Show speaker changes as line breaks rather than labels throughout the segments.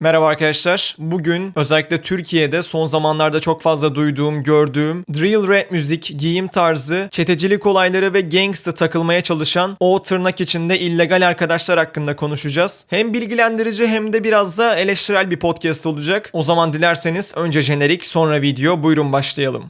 Merhaba arkadaşlar. Bugün özellikle Türkiye'de son zamanlarda çok fazla duyduğum, gördüğüm drill rap müzik, giyim tarzı, çetecilik olayları ve gangsta takılmaya çalışan o tırnak içinde illegal arkadaşlar hakkında konuşacağız. Hem bilgilendirici hem de biraz da eleştirel bir podcast olacak. O zaman dilerseniz önce jenerik sonra video. Buyurun başlayalım.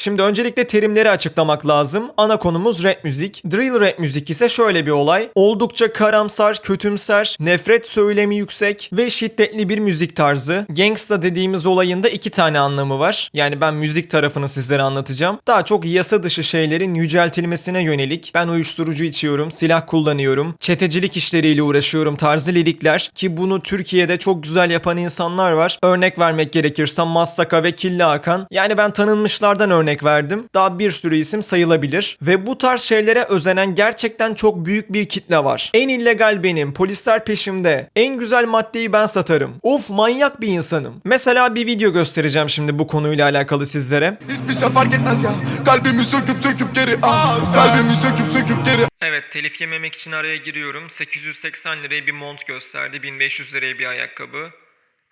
Şimdi öncelikle terimleri açıklamak lazım. Ana konumuz rap müzik. Drill rap müzik ise şöyle bir olay. Oldukça karamsar, kötümser, nefret söylemi yüksek ve şiddetli bir müzik tarzı. Gangsta dediğimiz olayın da iki tane anlamı var. Yani ben müzik tarafını sizlere anlatacağım. Daha çok yasa dışı şeylerin yüceltilmesine yönelik. Ben uyuşturucu içiyorum, silah kullanıyorum, çetecilik işleriyle uğraşıyorum tarzı lirikler ki bunu Türkiye'de çok güzel yapan insanlar var. Örnek vermek gerekirse Massaka ve Killa Hakan. Yani ben tanınmışlardan örnek verdim. Daha bir sürü isim sayılabilir. Ve bu tarz şeylere özenen gerçekten çok büyük bir kitle var. En illegal benim, polisler peşimde. En güzel maddeyi ben satarım. Of manyak bir insanım. Mesela bir video göstereceğim şimdi bu konuyla alakalı sizlere.
Hiçbir şey fark etmez ya Kalbimi söküp söküp geri ah Kalbimi söküp söküp geri
Evet telif yememek için araya giriyorum. 880 liraya bir mont gösterdi. 1500 liraya bir ayakkabı.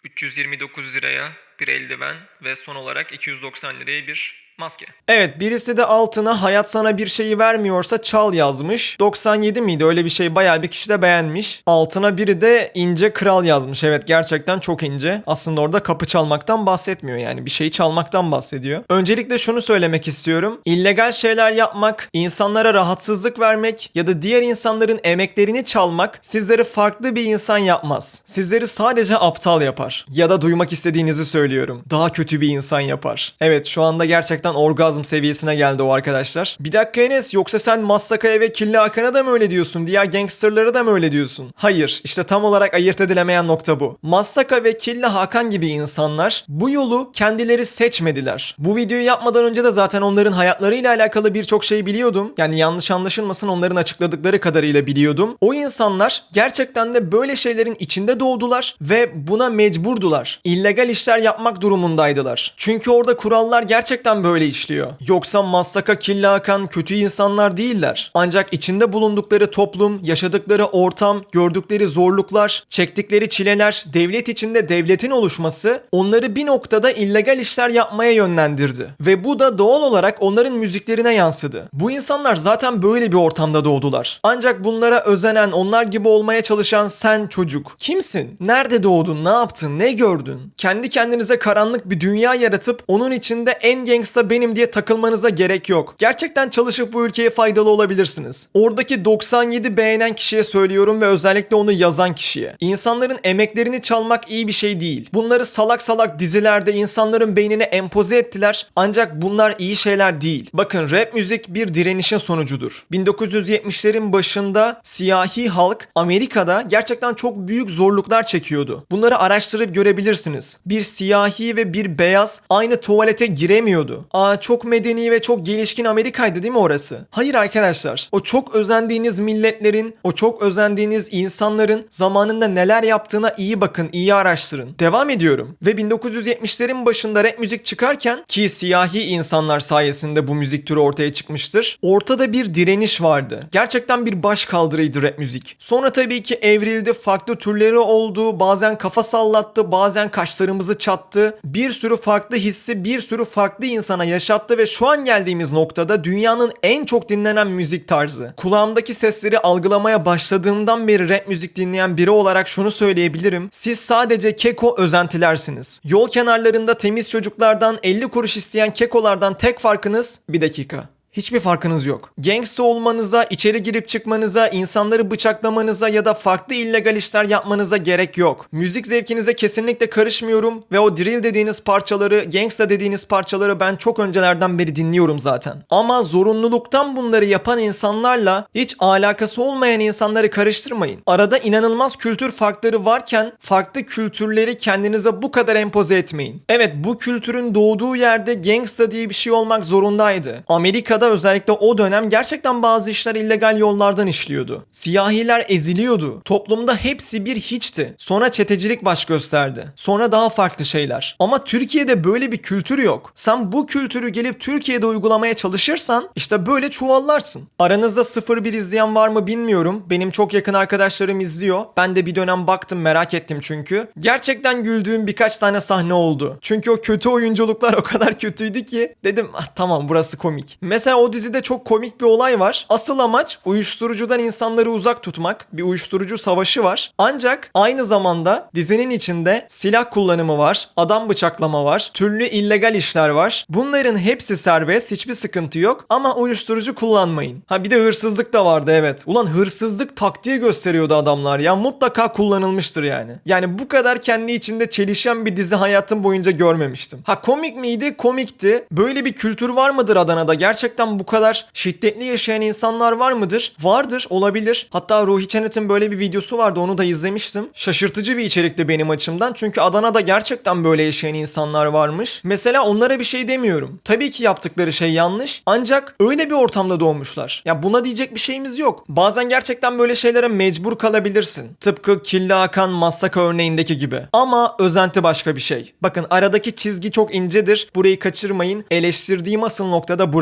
329 liraya bir eldiven ve son olarak 290 liraya bir maske. Evet birisi de altına hayat sana bir şeyi vermiyorsa çal yazmış. 97 miydi öyle bir şey bayağı bir kişi de beğenmiş. Altına biri de ince kral yazmış. Evet gerçekten çok ince. Aslında orada kapı çalmaktan bahsetmiyor yani bir şeyi çalmaktan bahsediyor. Öncelikle şunu söylemek istiyorum. İllegal şeyler yapmak, insanlara rahatsızlık vermek ya da diğer insanların emeklerini çalmak sizleri farklı bir insan yapmaz. Sizleri sadece aptal yapar. Ya da duymak istediğinizi söylüyorum. Daha kötü bir insan yapar. Evet şu anda gerçekten orgazm seviyesine geldi o arkadaşlar. Bir dakika Enes yoksa sen Massaka'ya ve Killa Hakan'a da mı öyle diyorsun? Diğer gangsterlara da mı öyle diyorsun? Hayır işte tam olarak ayırt edilemeyen nokta bu. Massaka ve Killa Hakan gibi insanlar bu yolu kendileri seçmediler. Bu videoyu yapmadan önce de zaten onların hayatlarıyla alakalı birçok şey biliyordum. Yani yanlış anlaşılmasın onların açıkladıkları kadarıyla biliyordum. O insanlar gerçekten de böyle şeylerin içinde doğdular ve buna mecburdular. İllegal işler yapmak durumundaydılar. Çünkü orada kurallar gerçekten böyle işliyor. Yoksa Massaka Killa Hakan kötü insanlar değiller. Ancak içinde bulundukları toplum, yaşadıkları ortam, gördükleri zorluklar, çektikleri çileler, devlet içinde devletin oluşması onları bir noktada illegal işler yapmaya yönlendirdi. Ve bu da doğal olarak onların müziklerine yansıdı. Bu insanlar zaten böyle bir ortamda doğdular. Ancak bunlara özenen, onlar gibi olmaya çalışan sen çocuk. Kimsin? Nerede doğdun? Ne yaptın? Ne gördün? Kendi kendinize karanlık bir dünya yaratıp onun içinde en gangsta benim diye takılmanıza gerek yok. Gerçekten çalışıp bu ülkeye faydalı olabilirsiniz. Oradaki 97 beğenen kişiye söylüyorum ve özellikle onu yazan kişiye. İnsanların emeklerini çalmak iyi bir şey değil. Bunları salak salak dizilerde insanların beynine empoze ettiler. Ancak bunlar iyi şeyler değil. Bakın rap müzik bir direnişin sonucudur. 1970'lerin başında siyahi halk Amerika'da gerçekten çok büyük zorluklar çekiyordu. Bunları araştırıp görebilirsiniz. Bir siyahi ve bir beyaz aynı tuvalete giremiyordu. Aa çok medeni ve çok gelişkin Amerika'ydı değil mi orası? Hayır arkadaşlar. O çok özendiğiniz milletlerin, o çok özendiğiniz insanların zamanında neler yaptığına iyi bakın, iyi araştırın. Devam ediyorum. Ve 1970'lerin başında rap müzik çıkarken ki siyahi insanlar sayesinde bu müzik türü ortaya çıkmıştır. Ortada bir direniş vardı. Gerçekten bir baş kaldırıydı rap müzik. Sonra tabii ki evrildi, farklı türleri oldu, bazen kafa sallattı, bazen kaşlarımızı çattı. Bir sürü farklı hissi bir sürü farklı insana yaşattı ve şu an geldiğimiz noktada dünyanın en çok dinlenen müzik tarzı. Kulağımdaki sesleri algılamaya başladığımdan beri rap müzik dinleyen biri olarak şunu söyleyebilirim. Siz sadece keko özentilersiniz. Yol kenarlarında temiz çocuklardan 50 kuruş isteyen kekolardan tek farkınız bir dakika. Hiçbir farkınız yok. Gangsta olmanıza, içeri girip çıkmanıza, insanları bıçaklamanıza ya da farklı illegal işler yapmanıza gerek yok. Müzik zevkinize kesinlikle karışmıyorum ve o drill dediğiniz parçaları, gangsta dediğiniz parçaları ben çok öncelerden beri dinliyorum zaten. Ama zorunluluktan bunları yapan insanlarla hiç alakası olmayan insanları karıştırmayın. Arada inanılmaz kültür farkları varken farklı kültürleri kendinize bu kadar empoze etmeyin. Evet bu kültürün doğduğu yerde gangsta diye bir şey olmak zorundaydı. Amerika'da Adana'da özellikle o dönem gerçekten bazı işler illegal yollardan işliyordu. Siyahiler eziliyordu. Toplumda hepsi bir hiçti. Sonra çetecilik baş gösterdi. Sonra daha farklı şeyler. Ama Türkiye'de böyle bir kültür yok. Sen bu kültürü gelip Türkiye'de uygulamaya çalışırsan işte böyle çuvallarsın. Aranızda 01 izleyen var mı bilmiyorum. Benim çok yakın arkadaşlarım izliyor. Ben de bir dönem baktım merak ettim çünkü. Gerçekten güldüğüm birkaç tane sahne oldu. Çünkü o kötü oyunculuklar o kadar kötüydü ki dedim ah, tamam burası komik. Mesela o dizide çok komik bir olay var. Asıl amaç uyuşturucudan insanları uzak tutmak. Bir uyuşturucu savaşı var. Ancak aynı zamanda dizinin içinde silah kullanımı var, adam bıçaklama var, türlü illegal işler var. Bunların hepsi serbest, hiçbir sıkıntı yok ama uyuşturucu kullanmayın. Ha bir de hırsızlık da vardı evet. Ulan hırsızlık taktiği gösteriyordu adamlar ya mutlaka kullanılmıştır yani. Yani bu kadar kendi içinde çelişen bir dizi hayatım boyunca görmemiştim. Ha komik miydi? Komikti. Böyle bir kültür var mıdır Adana'da? Gerçekten bu kadar şiddetli yaşayan insanlar var mıdır? Vardır, olabilir. Hatta Ruhi Çenet'in böyle bir videosu vardı onu da izlemiştim. Şaşırtıcı bir içerikti benim açımdan. Çünkü Adana'da gerçekten böyle yaşayan insanlar varmış. Mesela onlara bir şey demiyorum. Tabii ki yaptıkları şey yanlış. Ancak öyle bir ortamda doğmuşlar. Ya buna diyecek bir şeyimiz yok. Bazen gerçekten böyle şeylere mecbur kalabilirsin. Tıpkı Killa Hakan Massaka örneğindeki gibi. Ama özenti başka bir şey. Bakın aradaki çizgi çok incedir. Burayı kaçırmayın. Eleştirdiğim asıl nokta da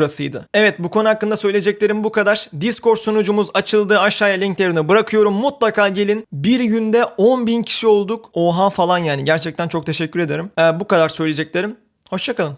Evet bu konu hakkında söyleyeceklerim bu kadar. Discord sunucumuz açıldı. Aşağıya linklerini bırakıyorum. Mutlaka gelin. Bir günde 10.000 kişi olduk. Oha falan yani. Gerçekten çok teşekkür ederim. Ee, bu kadar söyleyeceklerim. Hoşçakalın.